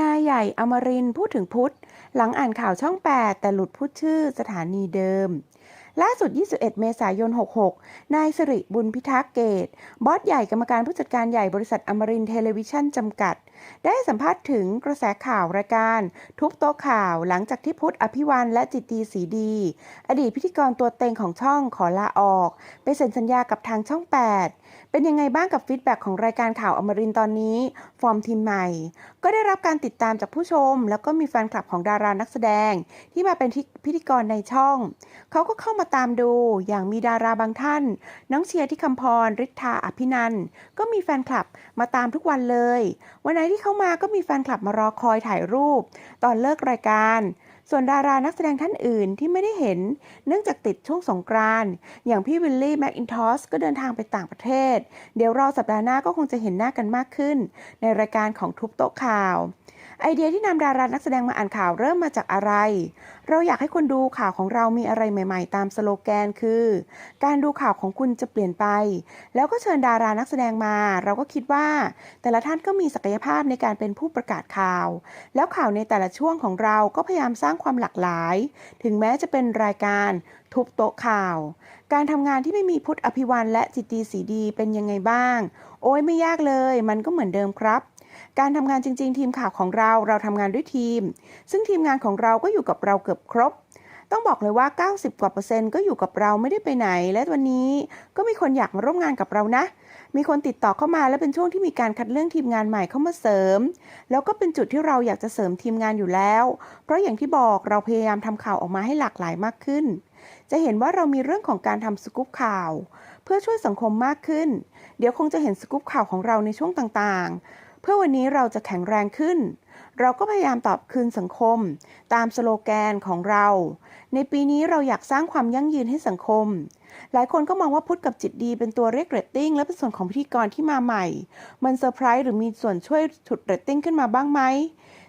นายใหญ่อมรินพูดถึงพุทธ หลังอ่านข่าวช่อง 8 แต่หลุดพูดชื่อสถานีเดิม ล่าสุด 21 เมษายน 66 นายสิริบุญพิทักษ์เกต บอสใหญ่กรรมการผู้จัดการใหญ่บริษัทอมรินเทเลวิชั่นจำกัด ได้สัมภาษณ์ถึงกระแสข่าวรายการ ทุบโต๊ะข่าวหลังจากที่พุทธอภิวันและจิตตีสีดี อดีตพิธีกรตัวเต็งของช่องขอลาออก ไปเซ็นสัญญากับทางช่อง 8 เป็นยังไงบ้างกับฟีดแบ็กของรายการข่าวอมรินตอนนี้ ฟอร์มทีมใหม่ ก็ได้รับการติดตามจากผู้ชม แล้วก็มีแฟนคลับของดารานักแสดง ที่มาเป็นพิธีกรในช่อง เขาก็เข้ามาตามดูอย่างมีดาราบางท่าน น้องเชียร์ที่คำพรฤทธาอภินันก็มีแฟนคลับมาตามทุกวันเลย วันไหนที่เข้ามาก็มีแฟนคลับมารอคอยถ่ายรูป ตอนเลิกรายการ ส่วนดารานักแสดงท่านอื่นที่ไม่ได้เห็น เนื่องจากติดช่วงสงกรานต์อย่างพี่วิลลี่แมคอินทอสก็เดินทางไปต่างประเทศ เดี๋ยวรอสัปดาห์หน้าก็คงจะเห็นหน้ากันมากขึ้น ในรายการของทุบโต๊ะข่าว ไอเดียที่นำดารานักแสดงมาอ่านข่าวเริ่มมาจากอะไร เราอยากให้คนดูข่าวของเรามีอะไรใหม่ ๆ ตามสโลแกนคือ การดูข่าวของคุณจะเปลี่ยนไป แล้วก็เชิญดารานักแสดงมา เราก็คิดว่า แต่ละท่านก็มีศักยภาพในการเป็นผู้ประกาศข่าว แล้วข่าวในแต่ละช่วงของเราก็พยายามสร้างความหลากหลาย ถึงแม้จะเป็นรายการทุบโต๊ะข่าว การทำงานที่ไม่มีพุทธอภิวันและจิตตีสีดีเป็นยังไงบ้าง โอ้ยไม่ยากเลย มันก็เหมือนเดิมครับ การทำงานจริง ๆ ทีมข่าวของเราเราทำงานด้วยทีม ซึ่งทีมงานของเราก็อยู่กับเราเกือบครบ ต้องบอกเลยว่า 90 กว่าเปอร์เซ็นต์ก็อยู่กับเราไม่ได้ไปไหน และวันนี้ก็มีคนอยากมาร่วมงานกับเรานะ มีคนติดต่อเข้ามาและเป็นช่วงที่มีการคัดเลือกทีมงานใหม่เข้ามาเสริม แล้วก็เป็นจุดที่เราอยากจะเสริมทีมงานอยู่แล้ว เพราะอย่างที่บอกเราพยายามทำข่าวออกมาให้หลากหลายมากขึ้น จะเห็นว่าเรามีเรื่องของการทำสกู๊ปข่าว เพื่อช่วยสังคมมากขึ้น เดี๋ยวคงจะเห็นสกู๊ปข่าวของเราในช่วงต่างๆ เพื่อวันนี้เราจะแข็งแรงขึ้น เราก็พยายามตอบคืนสังคม ตามสโลแกนของเรา ในปีนี้เราอยากสร้างความยั่งยืนให้สังคม หลายคนก็มองว่าพุทธกับจิตดีเป็นตัวเรียกเรตติ้งและเป็นส่วนของพิธีกรที่มาใหม่ มันเซอร์ไพรส์หรือมีส่วนช่วยฉุดเรตติ้งขึ้นมาบ้างไหม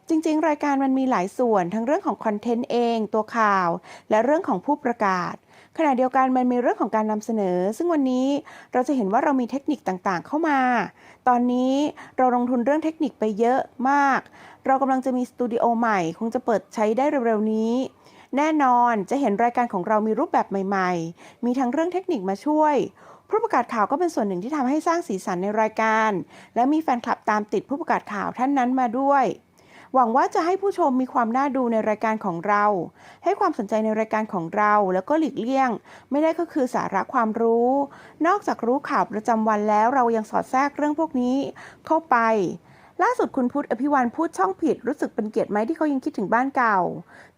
จริง ๆ รายการมันมีหลายส่วนทั้งเรื่องของคอนเทนต์เอง ตัวข่าว และเรื่องของผู้ประกาศ ขณะเดียวกันมันมีเรื่องของการนำเสนอ ซึ่งวันนี้เราจะเห็นว่าเรามีเทคนิคต่างๆ เข้ามา ตอนนี้เราลงทุนเรื่องเทคนิคไปเยอะมาก เรากำลังจะมีสตูดิโอใหม่ คงจะเปิดใช้ได้เร็วๆนี้ แน่นอนจะเห็นรายการของเรามีรูปแบบใหม่ ๆ มีทั้งเรื่องเทคนิคมาช่วยผู้ประกาศข่าวก็เป็นส่วนหนึ่งที่ทำให้สร้างสีสันในรายการ และมีแฟนคลับตามติดผู้ประกาศข่าวท่านนั้นมาด้วย หวังว่าจะให้ผู้ชมมีความน่าดูในรายการของเรา ให้ความสนใจในรายการของเรา แล้วก็หลีกเลี่ยง ไม่ได้ก็คือสาระความรู้ นอกจากรู้ข่าวประจำวันแล้วเรายังสอดแทรกเรื่องพวกนี้เข้าไป ล่าสุดคุณพุทธอภิวันพูดช่องผิดรู้สึกเป็นเกียรติไหมที่เขายังคิดถึงบ้านเก่า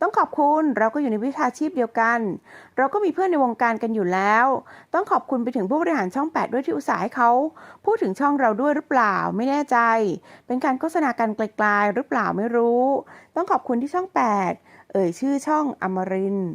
ต้องขอบคุณเราก็อยู่ในวิชาชีพเดียวกัน เราก็มีเพื่อนในวงการกันอยู่แล้ว ต้องขอบคุณไปถึงผู้บริหารช่อง 8 ด้วยที่อุตส่าห์ให้เขา พูดถึงช่องเราด้วยหรือเปล่าไม่แน่ใจ เป็นการโฆษณากันไกลๆหรือเปล่าไม่รู้ ต้องขอบคุณที่ช่อง 8 เอ่ยชื่อช่องอมรินทร์